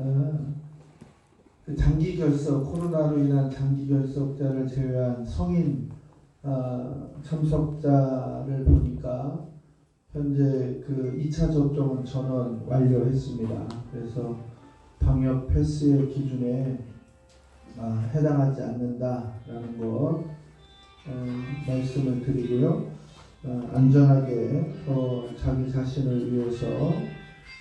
어, 그 장기 결석 코로나로 인한 장기 결석자를 제외한 성인 어, 참석자를 보니까 현재 그 2차 접종은 전원 완료했습니다. 그래서 방역 패스의 기준에 아, 해당하지 않는다라는 것 어, 말씀을 드리고요. 어, 안전하게 더 자기 자신을 위해서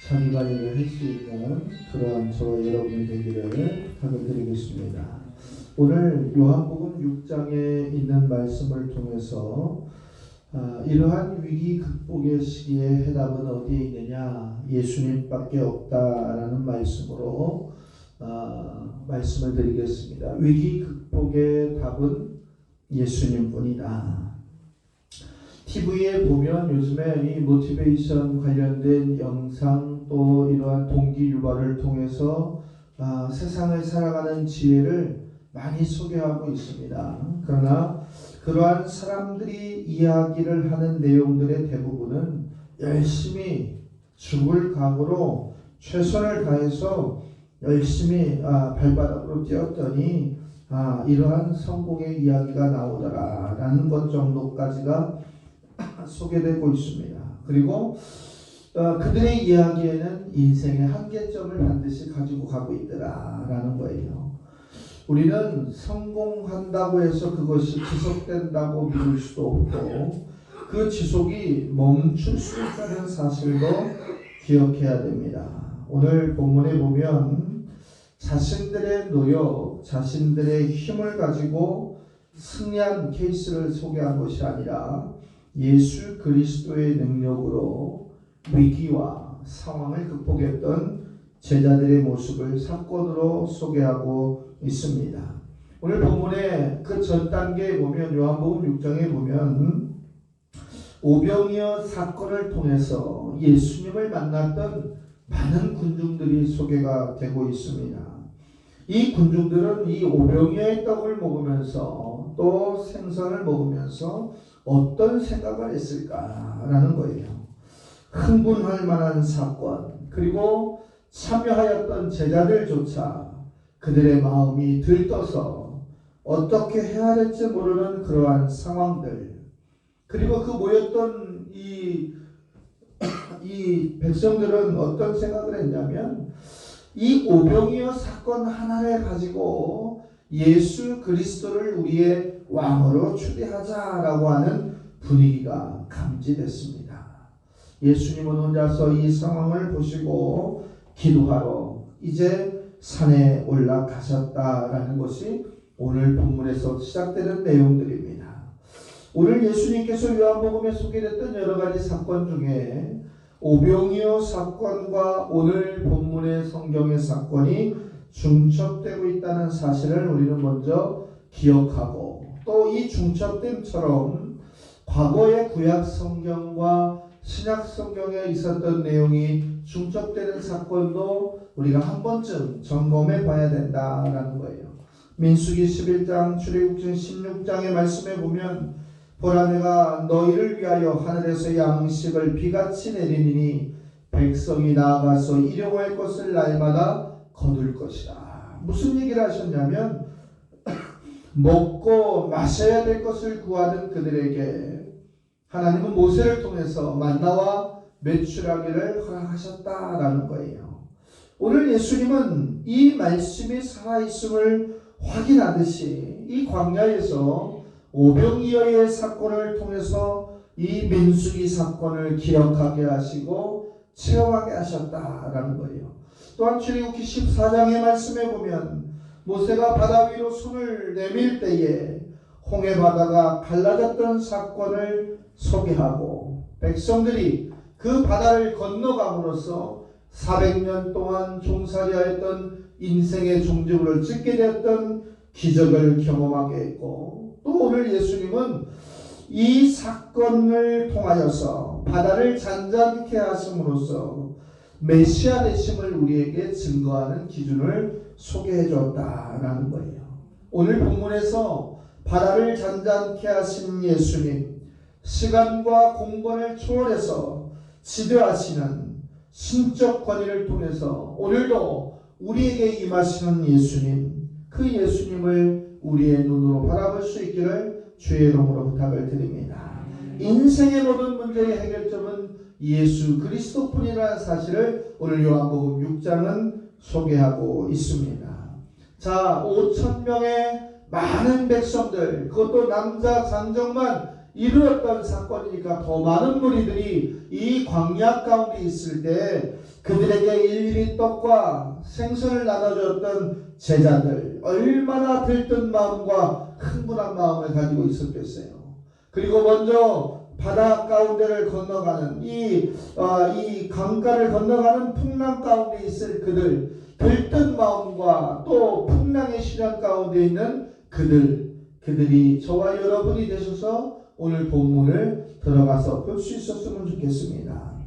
자기 관리를 할수 있는 그러한 저와 여러분이 되기를 부탁을 드리겠습니다. 오늘 요한복음 6장에 있는 말씀을 통해서 아, 이러한 위기 극복의 시기에 해답은 어디에 있느냐? 예수님밖에 없다라는 말씀으로 아, 말씀을 드리겠습니다. 위기 극복의 답은 예수님뿐이다. TV에 보면 요즘에 이 모티베이션 관련된 영상 또 이러한 동기 유발을 통해서 아, 세상을 살아가는 지혜를 많이 소개하고 있습니다. 그러나 그러한 사람들이 이야기를 하는 내용들의 대부분은 열심히 죽을 각오로 최선을 다해서 열심히 아, 발바닥으로 뛰었더니 아, 이러한 성공의 이야기가 나오더라라는 것 정도까지가 소개되고 있습니다. 그리고 어, 그들의 이야기에는 인생의 한계점을 반드시 가지고 가고 있더라라는 거예요. 우리는 성공한다고 해서 그것이 지속된다고 믿을 수도 없고 그 지속이 멈출 수 있다는 사실도 기억해야 됩니다. 오늘 본문에 보면 자신들의 노력, 자신들의 힘을 가지고 승리한 케이스를 소개한 것이 아니라 예수 그리스도의 능력으로 위기와 상황을 극복했던 제자들의 모습을 사건으로 소개하고 있습니다. 오늘 본문의 그 전 단계에 보면 요한복음 6장에 보면 오병이어 사건을 통해서 예수님을 만났던 많은 군중들이 소개가 되고 있습니다. 이 군중들은 이 오병이어의 떡을 먹으면서 또 생선을 먹으면서 어떤 생각을 했을까라는 거예요. 흥분할 만한 사건, 그리고 참여하였던 제자들조차 그들의 마음이 들떠서 어떻게 해야 할지 모르는 그러한 상황들, 그리고 그 모였던 이, 이 백성들은 어떤 생각을 했냐면, 이 오병이어 사건 하나를 가지고 예수 그리스도를 우리의 왕으로 추대하자라고 하는 분위기가 감지됐습니다. 예수님은 혼자서 이 상황을 보시고 기도하러 이제 산에 올라가셨다라는 것이 오늘 본문에서 시작되는 내용들입니다. 오늘 예수님께서 요한복음에 소개됐던 여러 가지 사건 중에 오병이어 사건과 오늘 본문의 성경의 사건이 중첩되고 있다는 사실을 우리는 먼저 기억하고 또 이 중첩됨처럼 과거의 구약 성경과 신약 성경에 있었던 내용이 중첩되는 사건도 우리가 한 번쯤 점검해 봐야 된다라는 거예요. 민수기 11장 출애굽기 16장의 말씀에 보면 보라 내가 너희를 위하여 하늘에서 양식을 비같이 내리니 백성이 나아가서 일용할 할 것을 날마다 거둘 것이다. 무슨 얘기를 하셨냐면 먹고 마셔야 될 것을 구하는 그들에게 하나님은 모세를 통해서 만나와 매출하기를 허락하셨다라는 거예요. 오늘 예수님은 이 말씀이 살아있음을 확인하듯이 이 광야에서 오병이어의 사건을 통해서 이 민수기 사건을 기억하게 하시고 체험하게 하셨다라는 거예요. 또한 출애굽기 14장의 말씀에 보면 모세가 바다 위로 손을 내밀 때에 홍해 바다가 갈라졌던 사건을 소개하고 백성들이 그 바다를 건너감으로써 400년 동안 종살이하였던 인생의 종지부를 찍게 되었던 기적을 경험하게 했고 또 오늘 예수님은 이 사건을 통하여서 바다를 잔잔케 하심으로써 메시아 되심을 우리에게 증거하는 기준을 소개해 줬다라는 거예요. 오늘 본문에서 바다를 잔잔케 하신 예수님, 시간과 공간을 초월해서 지배하시는 신적 권위를 통해서 오늘도 우리에게 임하시는 예수님, 그 예수님을 우리의 눈으로 바라볼 수 있기를 주의 이름으로 부탁을 드립니다. 인생의 모든 문제의 해결점은 예수 그리스도뿐이라는 사실을 오늘 요한복음 6장은 소개하고 있습니다. 자, 5천 명의 많은 백성들, 그것도 남자 장정만 이루었던 사건이니까 더 많은 무리들이 이 광야 가운데 있을 때 그들에게 일일이 떡과 생선을 나눠줬던 제자들 얼마나 들뜬 마음과 흥분한 마음을 가지고 있었겠어요. 그리고 먼저 바다 가운데를 건너가는 이, 어, 이 강가를 건너가는 풍랑 가운데 있을 그들 들뜬 마음과 또 풍랑의 시련 가운데 있는 그들 그들이 저와 여러분이 되셔서 오늘 본문을 들어가서 볼 수 있었으면 좋겠습니다.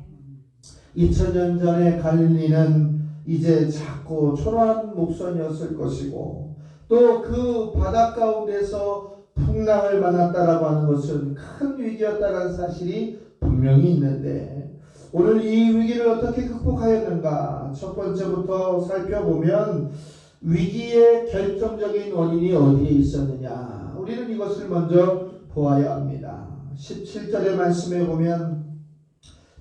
2000년 전에 갈릴리는 이제 작고 초라한 목선이었을 것이고 또 그 바다 가운데서 풍랑을 만났다라고 하는 것은 큰 위기였다라는 사실이 분명히 있는데 오늘 이 위기를 어떻게 극복하였는가? 첫 번째부터 살펴보면 위기의 결정적인 원인이 어디에 있었느냐? 우리는 이것을 먼저 보아야 합니다 17절의 말씀에 보면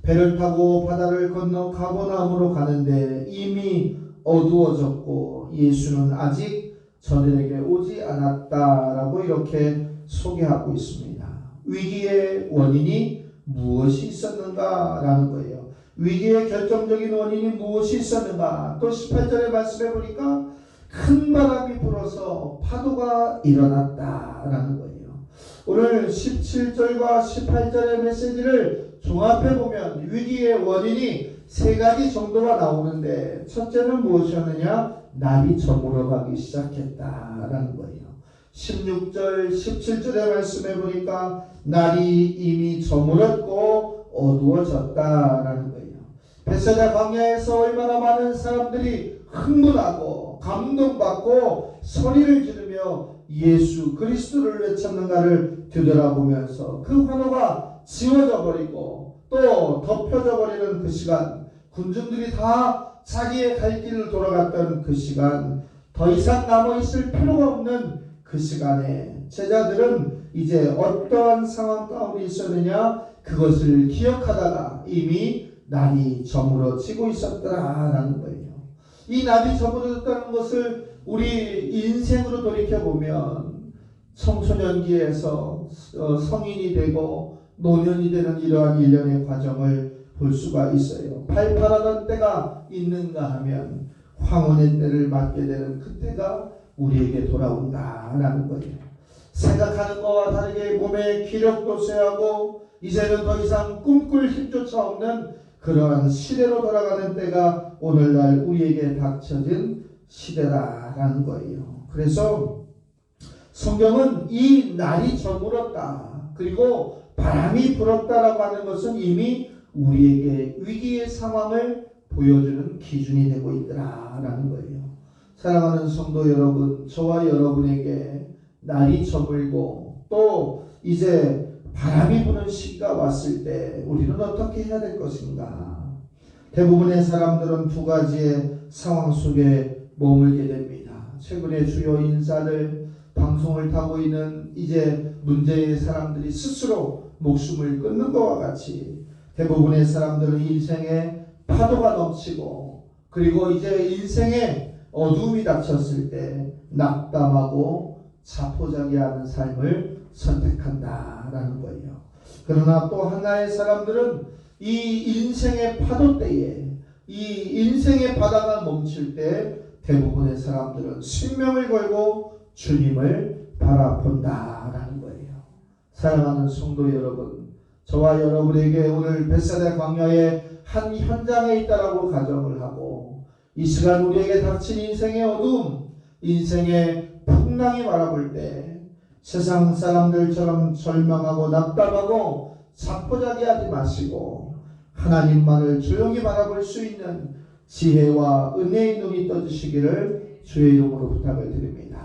배를 타고 바다를 건너 가보나움으로 가는데 이미 어두워졌고 예수는 아직 저들에게 오지 않았다라고 이렇게 소개하고 있습니다. 위기의 원인이 무엇이 있었는가라는 거예요. 위기의 결정적인 원인이 무엇이 있었는가? 또 18절의 말씀해 보니까 큰 바람이 불어서 파도가 일어났다라는 거예요. 오늘 17절과 18절의 메시지를 종합해 보면 위기의 원인이 세 가지 정도가 나오는데 첫째는 무엇이었느냐? 날이 저물어가기 시작했다라는 거예요. 16절, 17절의 말씀해 보니까 날이 이미 저물었고 어두워졌다라는 거예요. 베세다 광야에서 얼마나 많은 사람들이 흥분하고 감동받고 소리를 지르며 예수 그리스도를 외쳤는가를 되돌아보면서 그 환호가 지워져 버리고 또 덮여져 버리는 그 시간 군중들이 다 자기의 갈 길을 돌아갔던 그 시간 더 이상 남아 있을 필요가 없는 그 시간에 제자들은 이제 어떠한 상황 가운데 있었느냐 그것을 기억하다가 이미 날이 저물어지고 있었더라라는 거예요. 이 날이 저물어졌다는 것을 우리 인생으로 돌이켜 보면 청소년기에서 어, 성인이 되고 노년이 되는 이러한 일련의 과정을 볼 수가 있어요. 팔팔하던 때가 있는가 하면 황혼의 때를 맞게 되는 그때가 우리에게 돌아온다라는 거예요. 생각하는 것과 다르게 몸의 기력도 쇠하고 이제는 더 이상 꿈꿀 힘조차 없는 그러한 시대로 돌아가는 때가 오늘날 우리에게 닥쳐진 시대다라는 거예요. 그래서 성경은 이 날이 저물었다. 그리고 바람이 불었다라고 하는 것은 이미 우리에게 위기의 상황을 보여주는 기준이 되고 있더라라는 거예요. 사랑하는 성도 여러분, 저와 여러분에게 날이 저물고 또 이제 바람이 부는 시기가 왔을 때 우리는 어떻게 해야 될 것인가? 대부분의 사람들은 두 가지의 상황 속에 머물게 됩니다. 최근에 주요 인사들 방송을 타고 있는 이제 문제의 사람들이 스스로 목숨을 끊는 것과 같이 대부분의 사람들은 인생에 파도가 넘치고 그리고 이제 인생에 어둠이 닥쳤을 때 낙담하고 자포자기하는 삶을 선택한다라는 거예요. 그러나 또 하나의 사람들은 이 인생의 파도 때에 이 인생의 바다가 멈출 때 대부분의 사람들은 생명을 걸고 주님을 바라본다라는 거예요. 사랑하는 성도 여러분, 저와 여러분에게 오늘 벳사다 광야의 한 현장에 있다라고 가정을 하고 이 시간 우리에게 닥친 인생의 어둠, 인생의 풍랑이 바라볼 때 세상 사람들처럼 절망하고 낙담하고 자포자기하지 마시고 하나님만을 조용히 바라볼 수 있는 지혜와 은혜의 눈이 떠주시기를 주의 이름으로 부탁을 드립니다.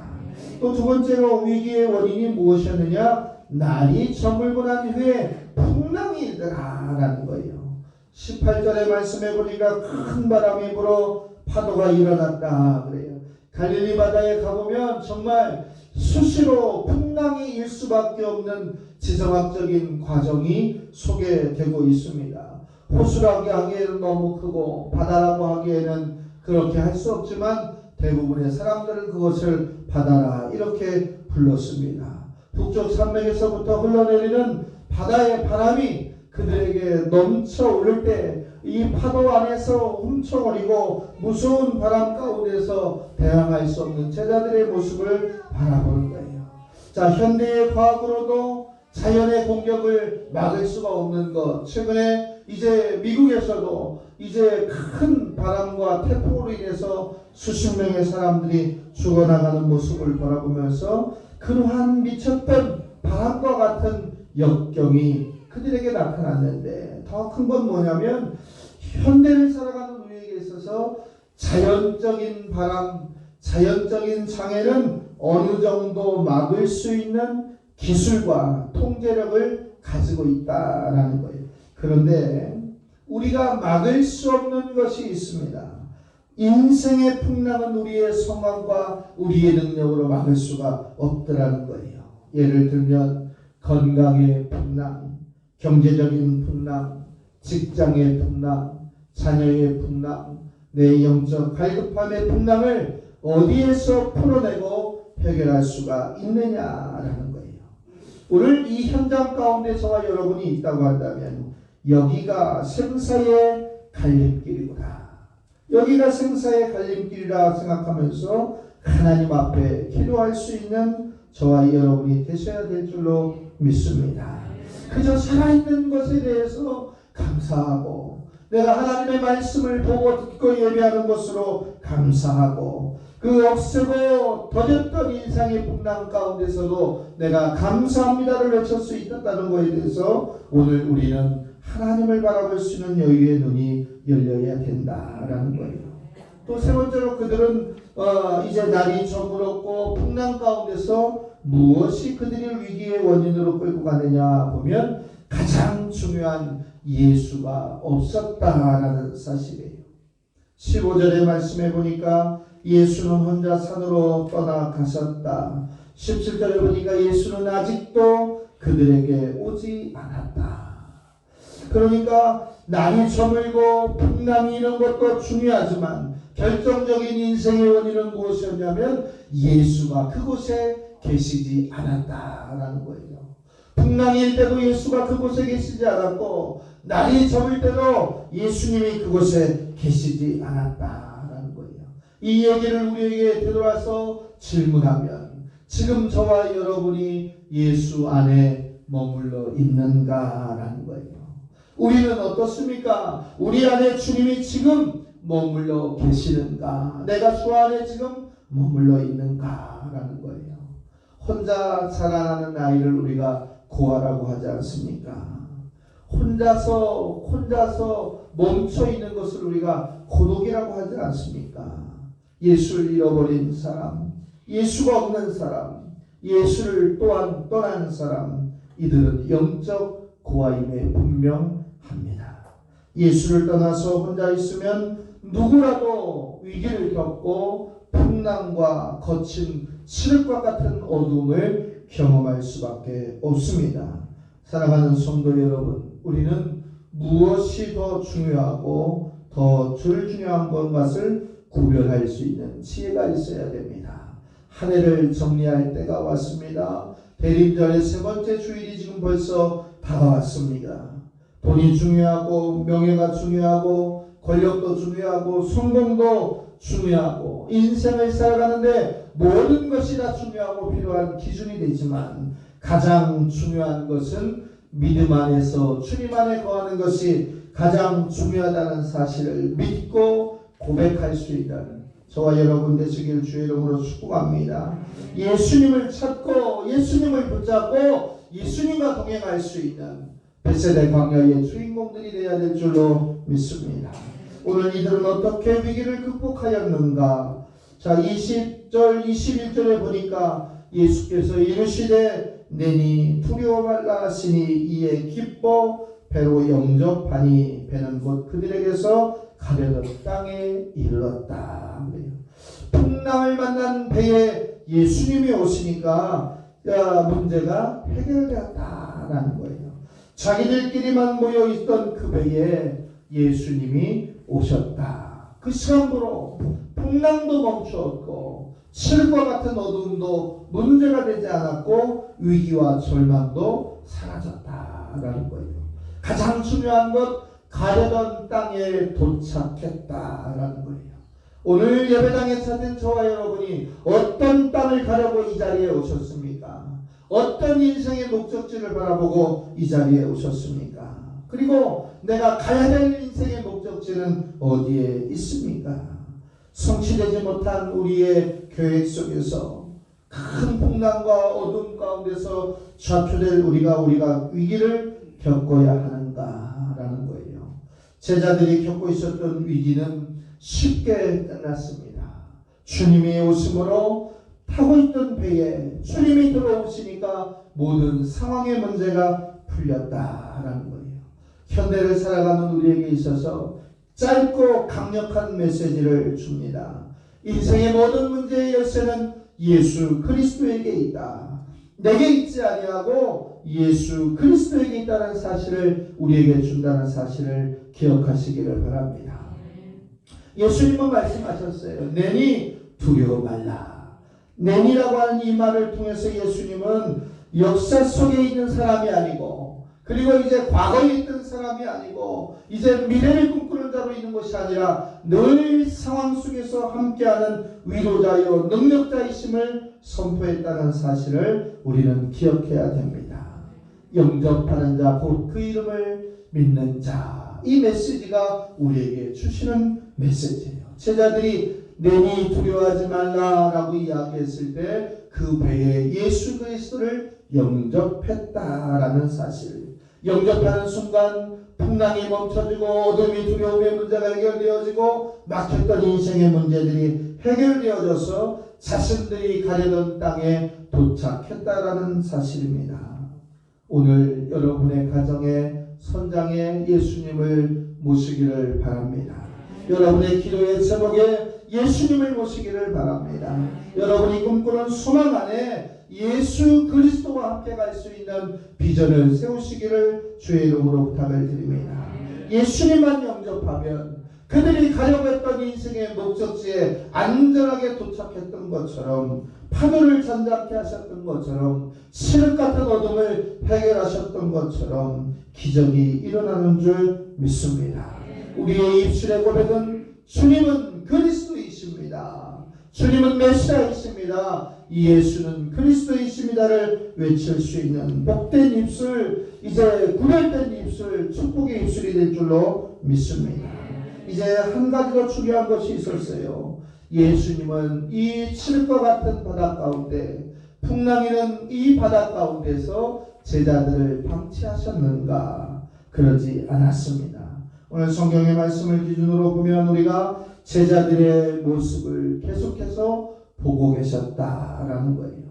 또 두 번째로 위기의 원인이 무엇이었느냐? 날이 저물고 난 후에 풍랑이 일어나라는 거예요. 18절의 말씀에 보니까 큰 바람이 불어 파도가 일어났다 그래요. 갈릴리 바다에 가보면 정말 수시로 풍랑이 일 수밖에 없는 지정학적인 과정이 소개되고 있습니다. 호수라고 하기에는 너무 크고 바다라고 하기에는 그렇게 할 수 없지만 대부분의 사람들은 그것을 바다라 이렇게 불렀습니다. 북쪽 산맥에서부터 흘러내리는 바다의 바람이 그들에게 넘쳐 오를 때 이 파도 안에서 훔쳐버리고 무서운 바람 가운데서 대항할 수 없는 제자들의 모습을 바라보는 거예요. 자, 현대의 과학으로도 자연의 공격을 막을 수가 없는 것. 최근에 이제 미국에서도 이제 큰 바람과 태풍으로 인해서 수십 명의 사람들이 죽어나가는 모습을 바라보면서 그러한 미쳤던 바람과 같은 역경이 그들에게 나타났는데 더 큰 건 뭐냐면 현대를 살아가는 우리에게 있어서 자연적인 바람, 자연적인 장애는 어느 정도 막을 수 있는 기술과 통제력을 가지고 있다라는 거예요. 그런데 우리가 막을 수 없는 것이 있습니다. 인생의 풍랑은 우리의 성함과 우리의 능력으로 막을 수가 없더라는 거예요. 예를 들면 건강의 풍랑, 경제적인 풍랑, 직장의 풍랑, 자녀의 풍랑, 내 영적 갈급함의 풍랑을 어디에서 풀어내고 해결할 수가 있느냐라는 거예요. 오늘 이 현장 가운데 저와 여러분이 있다고 한다면 여기가 생사의 갈림길이구나. 여기가 생사의 갈림길이라 생각하면서 하나님 앞에 기도할 수 있는 저와 여러분이 되셔야 될 줄로 믿습니다. 그저 살아있는 것에 대해서 감사하고 내가 하나님의 말씀을 보고 듣고 예배하는 것으로 감사하고 그 없애고 더뎠던 인상의 풍랑 가운데서도 내가 감사합니다를 외칠 수 있다는 것에 대해서 오늘 우리는 하나님을 바라볼 수 있는 여유의 눈이 열려야 된다라는 거예요. 또 세 번째로 그들은 어, 이제 날이 저물었고 풍랑 가운데서 무엇이 그들의 위기의 원인으로 끌고 가느냐 보면 가장 중요한 예수가 없었다라는 사실이에요. 15절의 말씀에 보니까 예수는 혼자 산으로 떠나가셨다. 17절에 보니까 예수는 아직도 그들에게 오지 않았다. 그러니까 날이 저물고 풍랑이 이런 것도 중요하지만 결정적인 인생의 원인은 무엇이었냐면 예수가 그곳에 계시지 않았다라는 거예요. 풍랑일 때도 예수가 그곳에 계시지 않았고 날이 저물 때도 예수님이 그곳에 계시지 않았다라는 거예요. 이 얘기를 우리에게 되돌아서 질문하면 지금 저와 여러분이 예수 안에 머물러 있는가라는 거예요. 우리는 어떻습니까? 우리 안에 주님이 지금 머물러 계시는가? 내가 주 안에 지금 머물러 있는가라는 거예요. 혼자 자라나는 아이를 우리가 고아라고 하지 않습니까? 혼자서 혼자서 멈춰 있는 것을 우리가 고독이라고 하지 않습니까? 예수를 잃어버린 사람, 예수가 없는 사람, 예수를 또한 떠난 사람, 이들은 영적 고아임에 분명합니다. 예수를 떠나서 혼자 있으면 누구라도 위기를 겪고 풍랑과 거친 칠흑과 같은 어둠을 경험할 수밖에 없습니다. 사랑하는 성도 여러분, 우리는 무엇이 더 중요하고 더 줄중요한 것을 구별할 수 있는 지혜가 있어야 됩니다. 한 해를 정리할 때가 왔습니다. 대림절의 세 번째 주일이 지금 벌써 다가왔습니다. 돈이 중요하고 명예가 중요하고 권력도 중요하고 성공도 중요하고 인생을 살아가는데 모든 것이 다 중요하고 필요한 기준이 되지만 가장 중요한 것은 믿음 안에서 주님 안에 거하는 것이 가장 중요하다는 사실을 믿고 고백할 수 있다는 저와 여러분 되시길 주의 이름으로 축복합니다. 예수님을 찾고 예수님을 붙잡고 예수님과 동행할 수 있는 베세대 광야의 주인공들이 되어야 될 줄로 믿습니다. 오늘 이들은 어떻게 위기를 극복하였는가? 자, 20 절, 21절에 보니까 예수께서 이르시되 내니 두려워 말라 하시니 이에 기뻐 배로 영접하니 배는 곧 그들에게서 가려던 땅에. 그래요. 풍랑을 만난 배에 예수님이 오시니까 야, 문제가 해결되었다라는 거예요. 자기들끼리만 모여 있던 그 배에 예수님이 오셨다. 그 시간부로 풍랑도 멈추었고 실과 같은 어두움도 문제가 되지 않았고 위기와 절망도 사라졌다라는 거예요. 가장 중요한 것 가려던 땅에 도착했다라는 거예요. 오늘 예배당에 찾은 저와 여러분이 어떤 땅을 가려고 이 자리에 오셨습니까? 어떤 인생의 목적지를 바라보고 이 자리에 오셨습니까? 그리고 내가 가야 될 인생의 목적지는 어디에 있습니까? 성취되지 못한 우리의 계획 속에서 큰 풍랑과 어둠 가운데서 좌초될 우리가 우리가 위기를 겪어야 하는가라는 거예요. 제자들이 겪고 있었던 위기는 쉽게 끝났습니다. 주님이 오심으로 타고 있던 배에 주님이 들어오시니까 모든 상황의 문제가 풀렸다라는 거예요. 현대를 살아가는 우리에게 있어서 짧고 강력한 메시지를 줍니다. 인생의 모든 문제의 열쇠는 예수 그리스도에게 있다. 내게 있지 아니하고 예수 그리스도에게 있다는 사실을 우리에게 준다는 사실을 기억하시기를 바랍니다. 예수님은 말씀하셨어요. 내니 두려워 말라. 내니라고 하는 이 말을 통해서 예수님은 역사 속에 있는 사람이 아니고 그리고 이제 과거에 있던 사람이 아니고 이제 미래를 꿈꾸는 자로 있는 것이 아니라 늘 상황 속에서 함께하는 위로자요 능력자이심을 선포했다는 사실을 우리는 기억해야 됩니다. 영접하는 자 곧 그 이름을 믿는 자 이 메시지가 우리에게 주시는 메시지예요. 제자들이 내니 두려워하지 말라라고 이야기했을 때 그 배에 예수 그리스도를 영접했다라는 사실. 영접하는 순간 풍랑이 멈춰지고 어둠이 두려움의 문제가 해결되어지고 막혔던 인생의 문제들이 해결되어져서 자신들이 가려던 땅에 도착했다라는 사실입니다. 오늘 여러분의 가정에 선장에 예수님을 모시기를 바랍니다. 여러분의 기도의 제목에 예수님을 모시기를 바랍니다. 여러분이 꿈꾸는 소망 안에 예수 그리스도와 함께 갈 수 있는 비전을 세우시기를 주의 이름으로 부탁을 드립니다. 예수님만 영접하면 그들이 가려고 했던 인생의 목적지에 안전하게 도착했던 것처럼 파도를 잔잔케 하셨던 것처럼 시륵 같은 어둠을 해결하셨던 것처럼 기적이 일어나는 줄 믿습니다. 우리의 입술의 고백은 주님은 그리스도이십니다. 주님은 메시아이십니다. 예수는 그리스도이십니다를 외칠 수 있는 복된 입술, 이제 구별된 입술, 축복의 입술이 될 줄로 믿습니다. 이제 한 가지 더 중요한 것이 있었어요. 예수님은 이 칠과 같은 바다 가운데, 풍랑이는 이 바다 가운데서 제자들을 방치하셨는가? 그러지 않았습니다. 오늘 성경의 말씀을 기준으로 보면 우리가 제자들의 모습을 계속해서 보고 계셨다라는 거예요.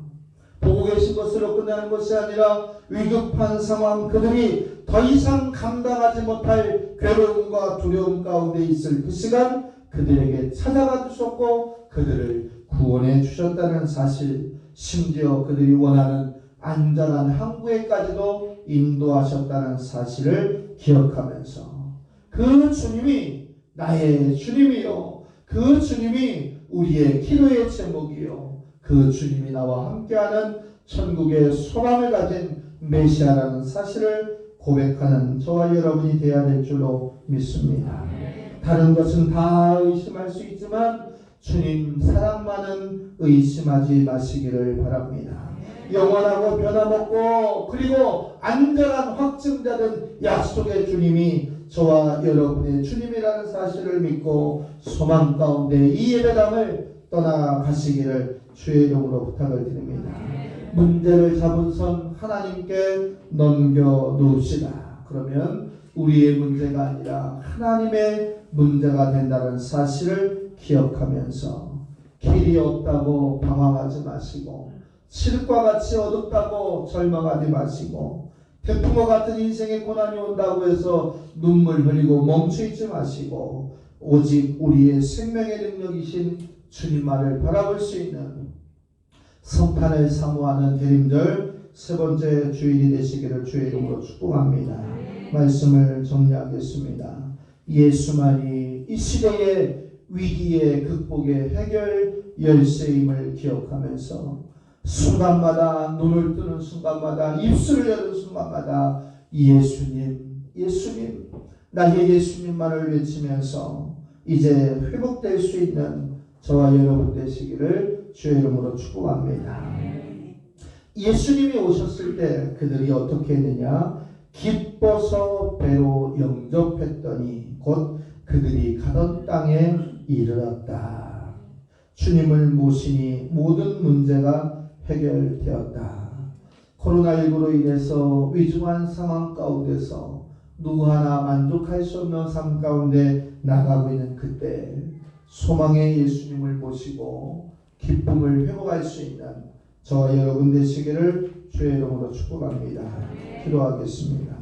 보고 계신 것으로 끝나는 것이 아니라 위급한 상황 그들이 더 이상 감당하지 못할 괴로움과 두려움 가운데 있을 그 시간 그들에게 찾아가 주셨고 그들을 구원해 주셨다는 사실 심지어 그들이 원하는 안전한 항구에까지도 인도하셨다는 사실을 기억하면서 그 주님이 나의 주님이요 그 주님이 우리의 기도의 제목이요 그 주님이 나와 함께하는 천국의 소망을 가진 메시아라는 사실을 고백하는 저와 여러분이 되어야 될 줄로 믿습니다. 다른 것은 다 의심할 수 있지만 주님 사랑만은 의심하지 마시기를 바랍니다. 영원하고 변함없고 그리고 안전한 확증자된 약속의 주님이 저와 여러분의 주님이라는 사실을 믿고 소망 가운데 이 예배당을 떠나가시기를 주의 이름으로 부탁을 드립니다. 문제를 잡은 손 하나님께 넘겨 놓읍시다. 그러면 우리의 문제가 아니라 하나님의 문제가 된다는 사실을 기억하면서 길이 없다고 방황하지 마시고 칠과 같이 어둡다고 절망하지 마시고 태풍과 같은 인생의 고난이 온다고 해서 눈물 흘리고 멈춰 있지 마시고 오직 우리의 생명의 능력이신 주님만을 바라볼 수 있는 성탄을 사모하는 대림절 세 번째 주일이 되시기를 주의 이름으로 축복합니다. 말씀을 정리하겠습니다. 예수만이 이 시대의 위기의 극복의 해결 열쇠임을 기억하면서 순간마다 눈을 뜨는 순간마다 입술을 여는 순간마다 예수님, 예수님, 나의 예수님만을 외치면서 이제 회복될 수 있는 저와 여러분 되시기를 주의 이름으로 축복합니다. 예수님이 오셨을 때 그들이 어떻게 했느냐? 기뻐서 배로 영접했더니 곧 그들이 가던 땅에 이르렀다. 주님을 모시니 모든 문제가 해결되었다. 코로나19로 인해서 위중한 상황 가운데서 누구 하나 만족할 수 없는 삶 가운데 나가고 있는 그때 소망의 예수님을 모시고 기쁨을 회복할 수 있는 저와 여러분 되시기를 주의 이름으로 축복합니다. 기도하겠습니다.